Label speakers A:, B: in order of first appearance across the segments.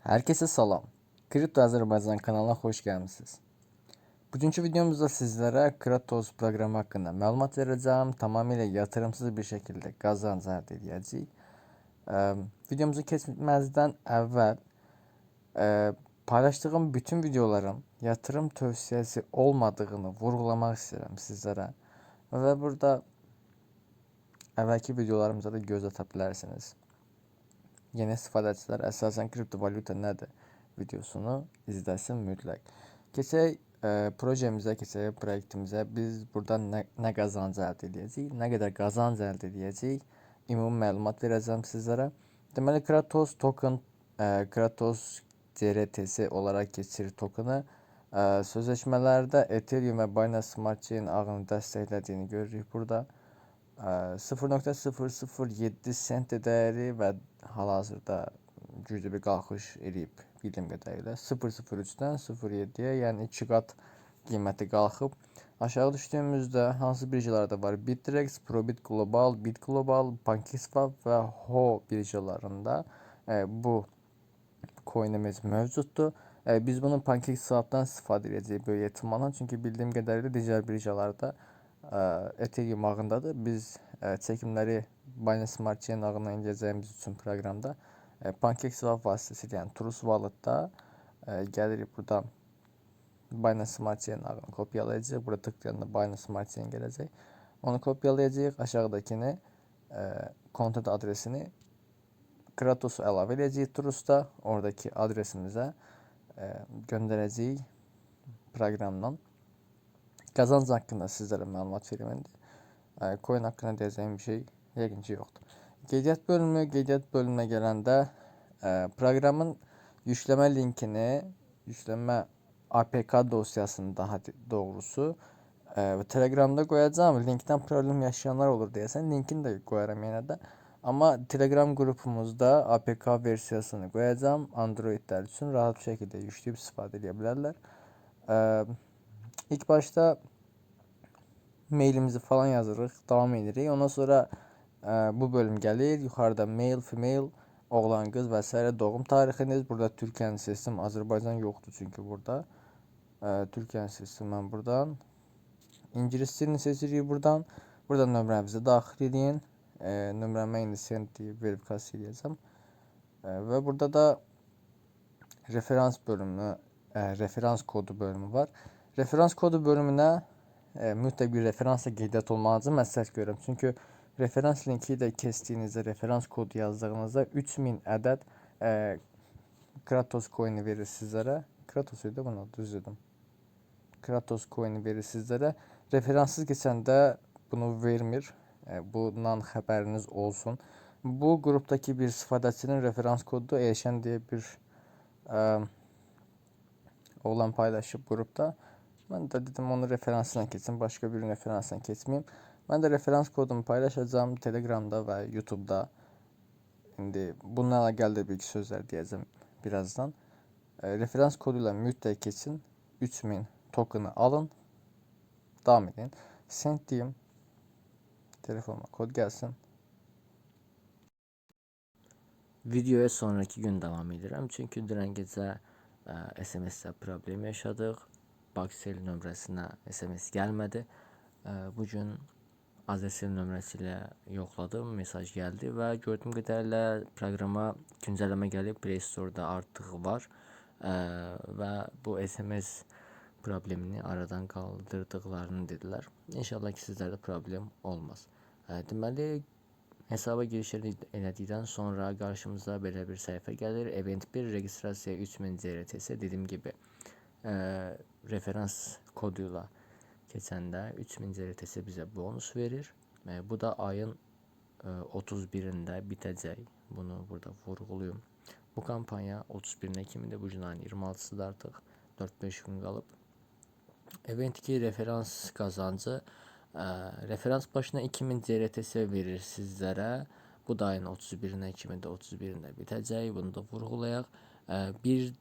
A: Herkese salam. Kripto Azerbaycan kanalına hoş gelmişsiniz. Bugünkü videomuzda sizlere Kratos programı hakkında məlumat vereceğim. Tamamıyla yatırımsız bir şekilde qazanc əldə edəcəyik. Videomuzu keçməzdən əvvəl e, paylaştığım bütün videoların yatırım tövsiyesi olmadığını vurgulamak istedim sizlere. Ve burada əvvəlki videolarımıza da göz ata bilərsiniz. Yeni istifadəçilər əsasən kriptovalyuta nədir videosunu izləsin mütləq. Keçək e, projemizə, keçək proyektimizə. Biz burada nə, nə qazanc əldə edəcəyik, nə qədər qazanc əldə edəcəyik, ümumi məlumat verəcəm sizlərə. Deməli Kratos token, e, Kratos CRTS olaraq keçir tokenu. E, sözləşmələrdə Ethereum və Binance Smart Chain ağını dəstəklədiyini görürük burada. E, 0.007 sent dəyəri və hal-hazırda güclü bir qalxış eləyib bildiyim qədərilə 0.03-dən 0.7-yə, yəni 2 qat qiyməti qalxıb. Aşağı düşdüyümüzdə hansı birjalarda var? Bittrex, Probit Global, Bit Global, PancakeSwap və Ho birjalarında e, bu coinimiz mövcuddur. E, biz bunu PancakeSwap'dan istifadə edəcəyik böyük ehtimalla. Çünki bildiyim qədərilə digər birjalarda Ethereum ağındadır. Biz e, çəkimləri Binance Smart Chain ağından edəcəyimiz üçün proqramda e, PancakeSwap vasitəsilə, yəni Trust Wallet-da e, gəlirik buradan Binance Smart Chain ağını kopyalayacağıq. Burada tıklayanda Binance Smart Chain gələcək. Onu kopyalayacağıq. Aşağıdakini e, kontent adresini Kratos'u əlavə edəcəyik Trust'a. Oradaki adresimizə göndərəcəyik proqramdan. Qazanc haqqında sizlərə məlumat verim indi. E, coin haqqında deyəcəyim bir şey yəqin ki yoxdur. Qeydiyyat bölümü, qeydiyyat bölümünə gələndə e, proqramın yükleme linkini, yükleme APK dosyasını daha doğrusu e, Telegram'da koyacağım. Linkten problem yaşayanlar olur deyəsən, linkini də qoyaram yenə də. Amma Telegram qrupumuzda APK versiyasını qoyacağam. Androidlər üçün rahat bir şəkildə yükləyib istifadə edə bilərlər. E, ilk başta mailimizi falan yazırıq, davam edirik. Ondan sonra e, bu bölüm gəlir. Yuxarıda mail, female, oğlan, qız və s. doğum tarixiniz. Burada Türkiyənin seçdim. Azərbaycan yoxdur çünki burada. E, Türkiyənin seçdim mən buradan. İngilis dilini seçirik buradan. Burada nömrəmizi daxil edin. E, nömrəmə indi send deyib verifikasiya edəcəm. E, və burada da referans bölümü, e, referans kodu bölümü var. Referans kodu bölümünə e, mütləq bir referansla qeydiyyat olmanızı məsləhət görürəm. Çünki referans linki ilə keçdiyinizdə, referans kodu yazdığınızda 3000 ədəd e, Kratos coin'i verir sizlərə. Kratos idi bunu düz dedim. Kratos coin'i verir sizlərə. Referanssız keçəndə bunu vermir. E, bundan xəbəriniz olsun. Bu qrupdakı bir istifadəçinin referans kodu Eşən deyə bir e, oğlan paylaşıb qrupda. Mən də dedim onu referansla keçsin, başqa bir referansla keçməyim. Mən də referans kodumu paylaşacağım Telegramda və YouTube'da. Əlaqəli də bir iki sözlər deyəcəm birazdan. E, referans koduyla mütləq keçin. 3000 token'ı alın. Devam edin. Send diyeyim. Telefonuma kod gelsin.
B: Videoya sonraki gün davam edirəm. Çünki dünən gecə ə, SMS-də problem yaşadıq. Baksel nömrəsinə SMS gəlmədi. Bu gün AZSL nömrəsi ilə yoxladım, mesaj gəldi və gördüyüm qədərilə proqrama güncəlləmə gəlib. Play Store-da artıq var. Və bu SMS problemini aradan qaldırdıqlarını dedilər. İnşallah ki, sizlərdə problem olmaz. Deməli, Hesaba giriş elədikdən sonra qarşımıza belə bir səhifə gəlir. Event 1 registrasiya 3000 CRTS dediyim gibi e, referans koduyla keçəndə 3000 CRTS bizə bonus verir. E, bu da ayın e, 31-də bitəcək. Bunu burada vurğuluyum. Bu kampanya 31-nə kimidir. Bu gün ayın 26-sıdır artıq. 4-5 gün qalıb. Event 2 referans qazancı Ə, referans başına 2000 CRTS verir sizlərə. Bu da ayın 31-nə kimi də 31-də bitəcək. Bunu da vurğulayaq. Ə, 1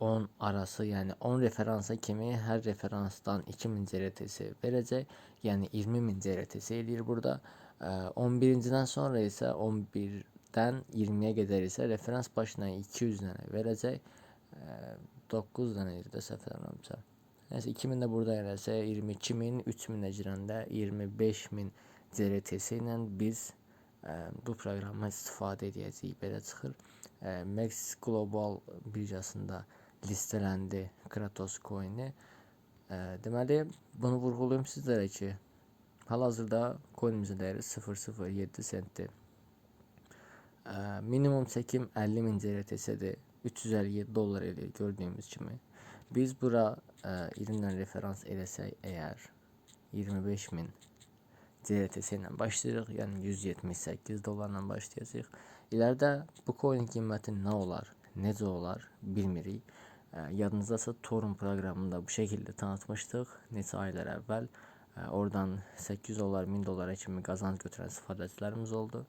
B: 10 arası, yəni 10 referansa kimi hər referansdan 2000 CRTS verəcək. Yəni 20000 CRTS eləyir burada. Ə, 11-cidən sonra isə 11 10'dən 20-yə qədər isə referans başına 200 dənə verəcək. Ə, 9 dənə idi də səhv eləmirəmsə. Nəysə 2000 də burada eləsə 22000, 3000-ə girəndə 25000 CRTS ilə biz bu proqramdan istifadə edəcəyik. Belə çıxır. Max Global birjasında listələndi Kratos coin-i. Ə, Deməli, bunu vurğulayım sizlərə ki, hal-hazırda coinimizin dəyəri 0.07 sentdir. Ə, minimum çəkim 50 min CRTS-dir. 357 dollar eləyir gördüyümüz kimi. Biz bura ə, 20 ilə referans eləsək əgər 25 min CRTS ilə başlayırıq, yəni 178 dollarla başlayacağıq. İləride bu coin qiyməti nə olar, necə olar bilmirik. Ə, Yadınızdasa Torun proqramında bu şəkildə tanıtmışdıq neçə aylar əvvəl. Ə, Oradan 800 dollar, 1000 dollara kimi qazanc götürən istifadəçilərimiz oldu.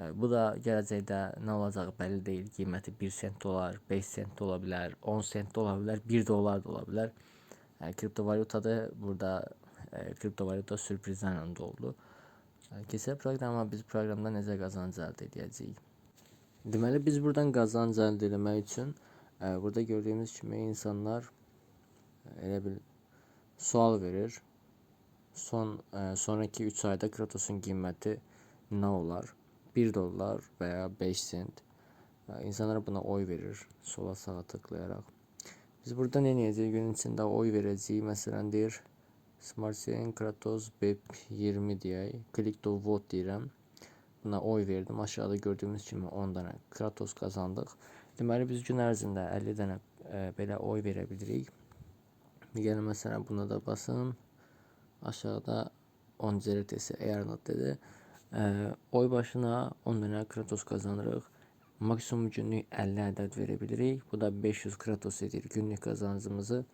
B: Ə, Bu da gələcəkdə nə olacağı bəlli deyil. Qiyməti 1 sent olar, 5 sent də ola bilər, 10 sent də ola bilər, 1 dollar da ola bilər. Kriptovalyutada burada ə, kriptovalyuta sürprizlərlə doldu. Keçək proqrama biz proqramda necə qazanc əldə edəcəyik. Deməli biz buradan qazanc əldə etmək üçün ə, burada gördüyümüz kimi insanlar ə, elə bil sual verir. Son ə, sonraki 3 ayda Kratos'un qiyməti nə olar? 1 dollar və ya 5 sent. Ə, İnsanlar buna oy verir sola sağa tıklayaraq. Biz burada nə edəcəyik? Gün içində oy verəcəyik. Məsələn deyir Smart Chain Kratos BEP 20 deyək. Click to vote deyirəm. Buna oy verdim. Aşağıda gördüyümüz kimi 10 dənə Kratos qazandıq. Deməli biz gün ərzində 50 dənə ə, belə oy verə bilirik. Gəlin məsələn buna da basım. Aşağıda 10 CRTS earned dedi. Ə, oy başına 10 dənə Kratos qazanırıq. Maksimum günlük 50 ədəd verə bilirik. Bu da 500 Kratos edir günlük qazancımızı.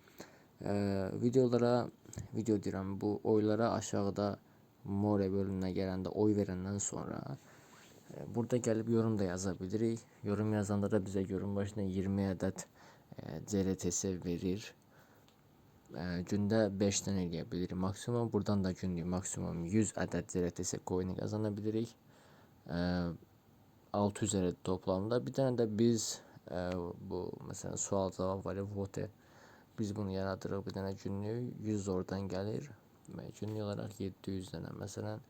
B: Ə, videolara, video deyirəm, bu oylara aşağıda more bölümünə gələndə oy verəndən sonra e, burada gəlib yorum da yaza bilirik. Yorum yazanda da bizə yorum başına 20 ədəd e, CRTS verir. E, gündə 5 dənə eləyə bilirik maksimum. Buradan da günlük maksimum 100 ədəd CRTS coin qazana bilirik. E, 600 ədəd toplamda. Bir dənə də biz e, bu məsələn sual cavab var ya vote. Biz bunu yaradırıq bir dənə günlük 100 oradan gəlir. Günlük olaraq 700 dənə. Məsələn,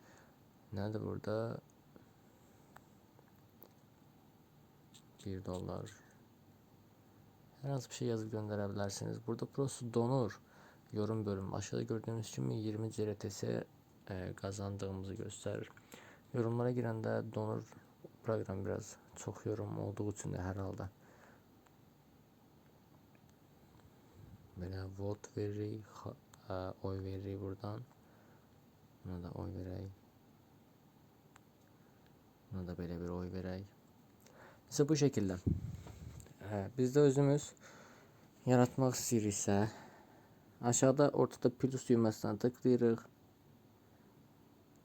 B: nədir burada? 1 dollar. Hər hansı bir şey yazıb göndərə bilərsiniz. Burada prosto donur. Yorum bölümü. Aşağıda gördüyünüz kimi 20 CRTS e, qazandığımızı göstərir. Yorumlara girəndə donur. Proqram biraz çox yorum olduğu üçün də hər halda. Belə vote veririk, ə, oy veririk buradan. Buna da oy verək. Buna da belə bir oy verək. İşte bu şəkildə. Hə, biz də özümüz yaratmaq istəyiriksə, aşağıda ortada plus düyməsinə tıklayırıq.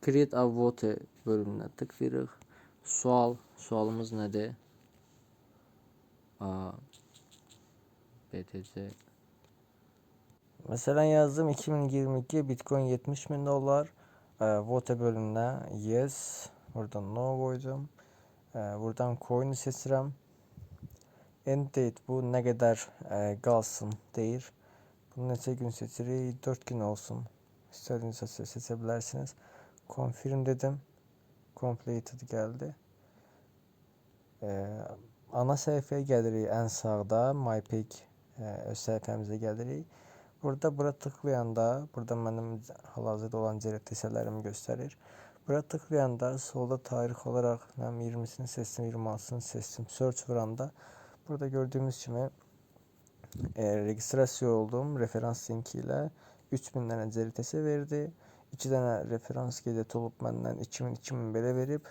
B: Create a vote bölümünə tıklayırıq. Sual, sualımız nədir? A BTC
A: Mesela yazdım 2022 Bitcoin 70 bin dolar. Ee, vote bölümüne yes. Buradan no koydum. Ee, buradan coin'i seçirəm. End date bu nə qədər e, qalsın deyir. Bunu neçə gün seçirik? 4 gün olsun. İstədiyiniz seçə, bilərsiniz. Confirm dedim. Completed gəldi. Ee, ana səhifəyə gəlirik ən sağda. MyPick e, öz səhifəmizə gəlirik. Burada bura tıklayanda, burada benim hal-hazırda olan CRTS'lerimi gösterir. Bura tıklayanda solda tarih olarak hem 20'sini seçtim, 26'sını seçtim. Search vuranda burada gördüğümüz gibi e, registrasyon olduğum referans linkiyle 3000 tane CRTS verdi. 2 tane referans gedeti olup benden 2000 2000 belə verib.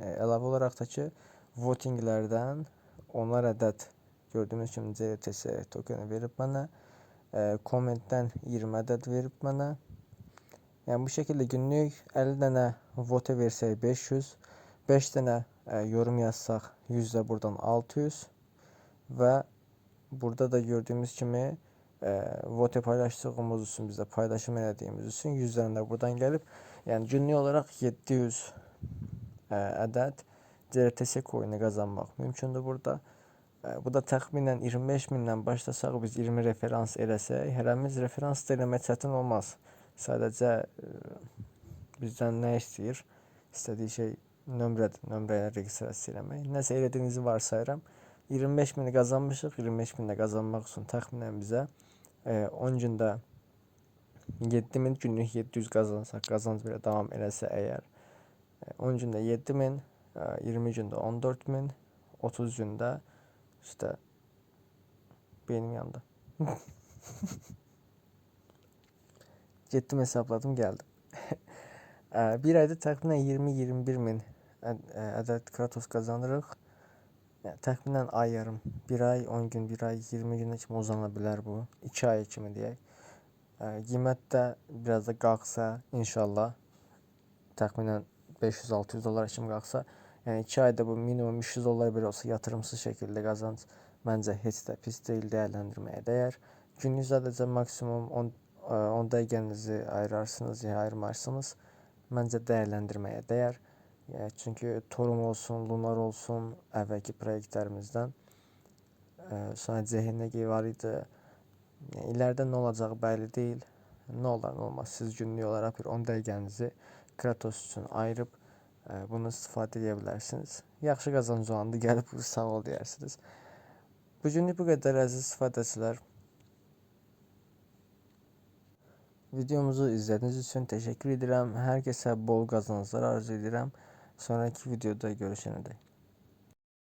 A: E, əlavə da ki votinglərdən onar ədəd gördüğümüz kimi CRTS tokeni verib mənə. E, kommentten 20 ədəd verib mənə. Yəni bu şəkildə günlük 50 dənə vote versək 500, 5 dənə e, yorum yazsaq 100 də buradan 600 və burada da gördüyümüz kimi e, vote paylaşdığımız üçün bizdə paylaşım elədiyimiz üçün 100 dənə də buradan gəlib. Yəni günlük olaraq 700 e, ədəd CRTS coin'i qazanmaq mümkündür burada. E, Bu da təxminən 25 mindən başlasaq biz 20 referans eləsək, hərəmiz referans da eləmək çətin olmaz. Sadəcə e, bizdən nə istəyir? İstədiyi şey nömrədir. Nömrəyə registrasiya eləmək. Nəsə elədiyinizi varsayıram. 25 mini qazanmışıq. 25 mini də qazanmaq üçün təxminən bizə e, 10 gündə 7000 günlük 700 qazansaq, qazanc belə davam eləsə əgər e, 10 gündə 7000, e, 20 gündə 14000, 30 gündə işte beynim yandı. Getdim hesapladım geldim. E, bir ayda təxminən 20-21 min əd- ə, ədəd Kratos qazanırıq. Yəni, təxminən ay yarım, 1 ay, 10 gün, 1 ay, 20 günə kimi uzana bilər bu. 2 ay kimi deyək. Ə, Qiymət də biraz da qalxsa inşallah təxminən 500-600 dollar kimi qalxsa, yəni 2 ayda bu minimum 300 dollar belə olsa yatırımsız şəkildə qazanc məncə heç də pis deyil, dəyərləndirməyə dəyər. Günlük sadəcə maksimum 10 ə, 10 dəqiqənizi ayırarsınız ya ayırmarsınız. Məncə dəyərləndirməyə dəyər. Çünki Torum olsun, Lunar olsun, əvvəlki proyektlərimizdən ə, sonra CHNG var idi. İləride nə olacağı bəlli deyil. Nə olar, nə olmaz. Siz günlük olaraq bir 10 dəqiqənizi Kratos üçün ayırıb ə, bunu istifadə edə bilərsiniz. Yaxşı qazanc olanda gəlib sağ ol deyərsiniz. Bu günlük bu qədər əziz istifadəçilər. Videomuzu izlədiyiniz üçün təşəkkür edirəm. Hər kəsə bol qazanclar arzu edirəm. Sonraki videoda görüşənədək.